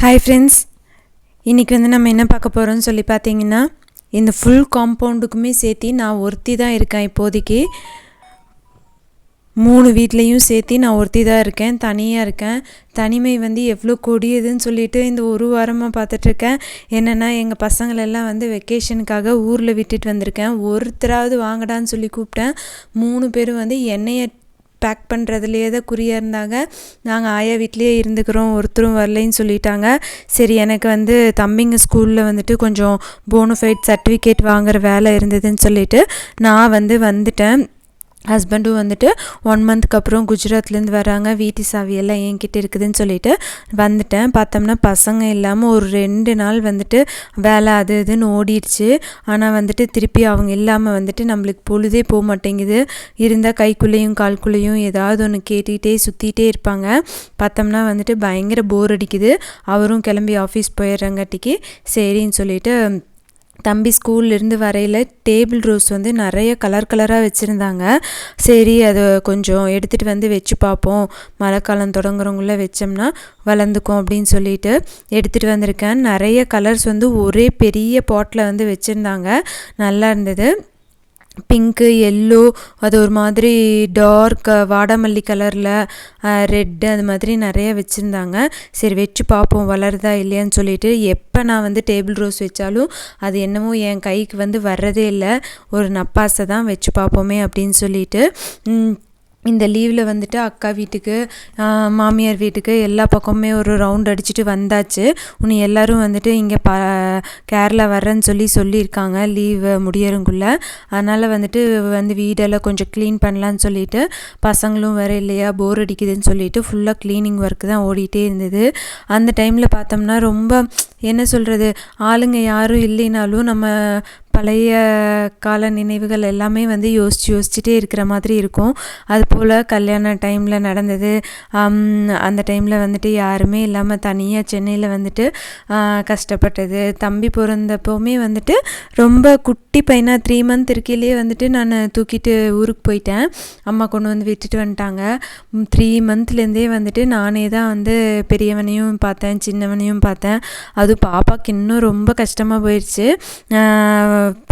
Hi friends இன்றைக்கி வந்து நம்ம என்ன பார்க்க போகிறோம்னு சொல்லி பார்த்தீங்கன்னா இந்த ஃபுல் காம்பவுண்டுக்குமே சேர்த்து நான் ஒருத்தி தான் இருக்கேன் இப்போதைக்கு. மூணு வீட்லேயும் சேர்த்து நான் ஒருத்தி தான் இருக்கேன் தனியாக இருக்கேன். தனிமை வந்து எவ்வளோ கொடியதுன்னு சொல்லிட்டு இந்த ஒரு வாரமாக பார்த்துட்ருக்கேன் என்னென்னா எங்கள் பசங்களெல்லாம் வந்து வெக்கேஷனுக்காக ஊரில் விட்டுட்டு வந்திருக்கேன். ஒருத்தராவது வாங்கடான்னு சொல்லி கூப்பிட்டேன். மூணு பேரும் வந்து என்னையை பேக் பண்ணுறதுலையே தான் குறியாக இருந்தாங்க. நாங்கள் ஆயா வீட்லேயே இருந்துக்கிறோம் ஒருத்தரும் வரலைன்னு சொல்லிட்டாங்க. சரி எனக்கு வந்து தம்பிங்க ஸ்கூலில் வந்துட்டு கொஞ்சம் போனோஃபைட் சர்டிஃபிகேட் வாங்குகிற வேலை இருந்ததுன்னு சொல்லிட்டு நான் வந்து வந்துட்டேன். ஹஸ்பண்டும் வந்துட்டு ஒன் மந்த்துக்கு அப்புறம் குஜராத்லேருந்து வராங்க. வீட்டு சாவியெல்லாம் என்கிட்ட இருக்குதுன்னு சொல்லிட்டு வந்துட்டேன். பார்த்தோம்னா பசங்க இல்லாமல் ஒரு ரெண்டு நாள் வந்துட்டு வேலை அது இதுன்னு ஓடிடுச்சு. ஆனால் வந்துட்டு திருப்பி அவங்க இல்லாமல் வந்துட்டு நம்மளுக்கு பொழுதே போக மாட்டேங்குது. இருந்தால் கைக்குள்ளேயும் கால்குள்ளேயும் ஏதாவது ஒன்று கேட்டுக்கிட்டே சுற்றிகிட்டே இருப்பாங்க. பார்த்தோம்னா வந்துட்டு பயங்கர போர் அடிக்குது. அவரும் கிளம்பி ஆஃபீஸ் போயிடுறங்காட்டிக்கு சரின்னு சொல்லிட்டு தம்பி ஸ்கூல்லேருந்து வரையில் டேபிள் ரோஸ் வந்து நிறைய கலர் கலராக வச்சுருந்தாங்க. சரி அதை கொஞ்சம் எடுத்துகிட்டு வந்து வச்சு பார்ப்போம். மழைக்காலம் தொடங்குறவங்கள வச்சோம்னா வளர்ந்துக்கும் அப்படின்னு சொல்லிட்டு எடுத்துகிட்டு வந்திருக்கேன். நிறைய கலர்ஸ் வந்து ஒரே பெரிய பாட்டில் வந்து வச்சுருந்தாங்க. நல்லா இருந்தது. பிங்க்கு எல்லோ அது ஒரு மாதிரி டார்க் வாடாமல்லி கலரில் ரெட்டு அது மாதிரி நிறைய வச்சுருந்தாங்க. சரி வச்சு பார்ப்போம் வளருதா இல்லையான்னு சொல்லிட்டு எப்போ நான் வந்து டேபிள் ரோஸ் வச்சாலும் அது என்னமோ என் கைக்கு வந்து வர்றதே இல்லை. ஒரு நப்பாசை தான் வச்சு பார்ப்போமே அப்படின்னு சொல்லிட்டு இந்த லீவில் வந்துட்டு அக்கா வீட்டுக்கு மாமியார் வீட்டுக்கு எல்லா பக்கமுமே ஒரு ரவுண்ட் அடிச்சுட்டு வந்தாச்சு. உன்னை எல்லோரும் வந்துட்டு இங்கே ப கேரளா வர்றேன்னு சொல்லி சொல்லியிருக்காங்க. லீவ் முடியறங்குள்ளே அதனால் வந்துட்டு வந்து வீடெல்லாம் கொஞ்சம் க்ளீன் பண்ணலான்னு சொல்லிட்டு பசங்களும் வேறு இல்லையா போர் அடிக்குதுன்னு சொல்லிட்டு ஃபுல்லாக க்ளீனிங் ஒர்க் தான் ஓடிட்டே இருந்தது. அந்த டைமில் பார்த்தோம்னா ரொம்ப என்ன சொல்கிறது ஆளுங்க யாரும் இல்லைனாலும் நம்ம பழைய கால நினைவுகள் எல்லாமே வந்து யோசித்து யோசிச்சுட்டே இருக்கிற மாதிரி இருக்கும். அதுபோல் கல்யாண டைமில் நடந்தது அந்த டைமில் வந்துட்டு யாருமே இல்லாமல் தனியாக சென்னையில் வந்துட்டு கஷ்டப்பட்டது. தம்பி பிறந்தப்போவுமே வந்துட்டு ரொம்ப குட்டி பையனாக த்ரீ மந்த் இருக்கையிலேயே வந்துட்டு நான் தூக்கிட்டு ஊருக்கு போயிட்டேன். அம்மா கொண்டு வந்து விட்டுட்டு வந்துட்டாங்க. த்ரீ மந்த்லேருந்தே வந்துட்டு நானே தான் வந்து பெரியவனையும் பார்த்தேன் சின்னவனையும் பார்த்தேன். அது பாப்பாவுக்கு இன்னும் ரொம்ப கஷ்டமாக போயிடுச்சு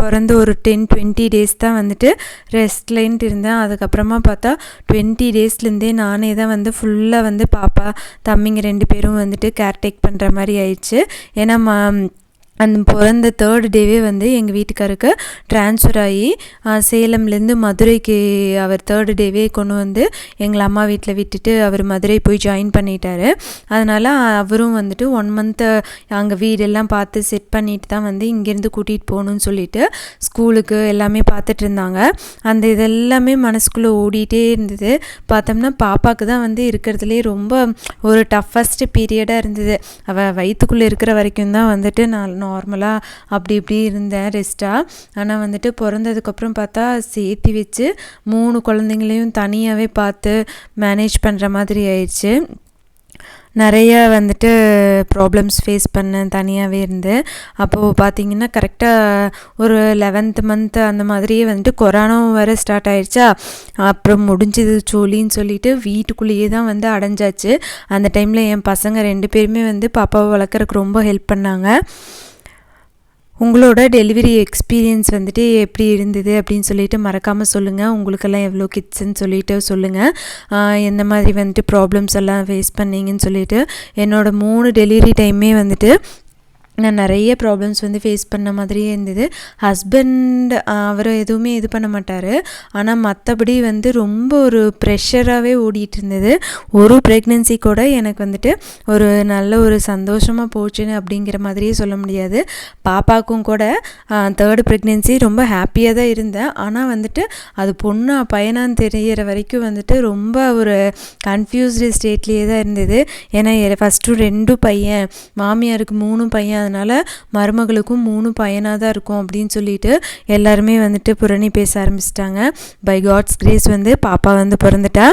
பிறந்து ஒரு டென் டுவெண்ட்டி டேஸ் தான் வந்துட்டு ரெஸ்ட்லேன்ட்டு இருந்தேன். அதுக்கப்புறமா பார்த்தா டுவெண்ட்டி டேஸ்லேருந்தே நானே தான் வந்து ஃபுல்லாக வந்து பாப்பா தம்பிங்க ரெண்டு பேரும் வந்துட்டு கேர்டேக் பண்ணுற மாதிரி ஆயிடுச்சு. ஏன்னா அந்த பிறந்த தேர்ட் டேவே வந்து எங்கள் வீட்டுக்காருக்கு ட்ரான்ஸ்ஃபர் ஆகி சேலம்லேருந்து மதுரைக்கு அவர் தேர்டு டேவே கொண்டு வந்து எங்களை அம்மா வீட்டில் விட்டுட்டு அவர் மதுரை போய் ஜாயின் பண்ணிட்டார். அதனால் அவரும் வந்துட்டு ஒன் மந்த்து அங்கே வீடெல்லாம் பார்த்து செட் பண்ணிட்டு தான் வந்து இங்கேருந்து கூட்டிகிட்டு போகணுன்னு சொல்லிட்டு ஸ்கூலுக்கு எல்லாமே பார்த்துட்டு இருந்தாங்க. அந்த இதெல்லாமே மனசுக்குள்ளே ஓடிட்டே இருந்தது. பார்த்தோம்னா பாப்பாவுக்கு தான் வந்து இருக்கிறதுலே ரொம்ப ஒரு டஃபஸ்ட் பீரியடாக இருந்தது. அவள் வயிற்றுக்குள்ளே இருக்கிற வரைக்கும் தான் வந்துட்டு நான் நார்மலாக அப்படி இப்படி இருந்தேன் ரெஸ்ட்டாக ஆனால் வந்துட்டு பிறந்ததுக்கப்புறம் பார்த்தா சேர்த்தி வச்சு மூணு குழந்தைங்களையும் தனியாகவே பார்த்து மேனேஜ் பண்ணுற மாதிரி ஆயிடுச்சு. நிறைய வந்துட்டு ப்ராப்ளம்ஸ் ஃபேஸ் பண்ணேன் தனியாகவே இருந்து. அப்போது பார்த்தீங்கன்னா கரெக்டாக ஒரு லெவன்த் மந்த்து அந்த மாதிரியே வந்துட்டு கொரோனாவும் வேறு ஸ்டார்ட் ஆயிடுச்சா? அப்புறம் முடிஞ்சது சோழின்னு சொல்லிட்டு வீட்டுக்குள்ளேயே தான் வந்து அடைஞ்சாச்சு. அந்த டைமில் என் பசங்க ரெண்டு பேருமே வந்து பாப்பாவை வளர்க்குறக்கு ரொம்ப ஹெல்ப் பண்ணாங்க. உங்களோட டெலிவரி எக்ஸ்பீரியன்ஸ் வந்துட்டு எப்படி இருந்தது அப்படின்னு சொல்லிட்டு மறக்காமல் சொல்லுங்கள் உங்களுக்கெல்லாம் எவ்வளோ கிட்ஸ்ன்னு சொல்லிட்டு சொல்லுங்கள் எந்த மாதிரி வந்துட்டு ப்ராப்ளம்ஸ் எல்லாம் ஃபேஸ் பண்ணீங்கன்னு சொல்லிட்டு என்னோடய மூணு டெலிவரி டைமே வந்துட்டு நான் நிறைய ப்ராப்ளம்ஸ் வந்து ஃபேஸ் பண்ண மாதிரியே இருந்தது. ஹஸ்பண்ட் அவர் எதுவுமே இது பண்ண மாட்டார். ஆனால் மற்றபடி வந்து ரொம்ப ஒரு ப்ரெஷராகவே ஓடிட்டு இருந்தது. ஒரு ப்ரெக்னென்சி கூட எனக்கு வந்துட்டு ஒரு நல்ல ஒரு சந்தோஷமாக போச்சுன்னு அப்படிங்கிற மாதிரியே சொல்ல முடியாது. பாப்பாவுக்கும் கூட தேர்டு ப்ரெக்னென்சி ரொம்ப ஹாப்பியாக தான் இருந்தேன். ஆனால் வந்துட்டு அது பொண்ணா பையனான்னு தெரிகிற வரைக்கும் வந்துட்டு ரொம்ப ஒரு கன்ஃபியூஸ்டு ஸ்டேட்லேயே தான் இருந்தது. ஏன்னா ஃபஸ்ட்டு ரெண்டும் பையன் மாமியாருக்கு மூணு பையன் அதனால் மருமகளுக்கும் மூணு பையனாக தான் இருக்கும் அப்படின்னு சொல்லிட்டு எல்லாருமே வந்துட்டு புரணி பேச ஆரம்பிச்சிட்டாங்க. பை காட்ஸ் கிரேஸ் வந்து பாப்பா வந்து பிறந்துட்டா.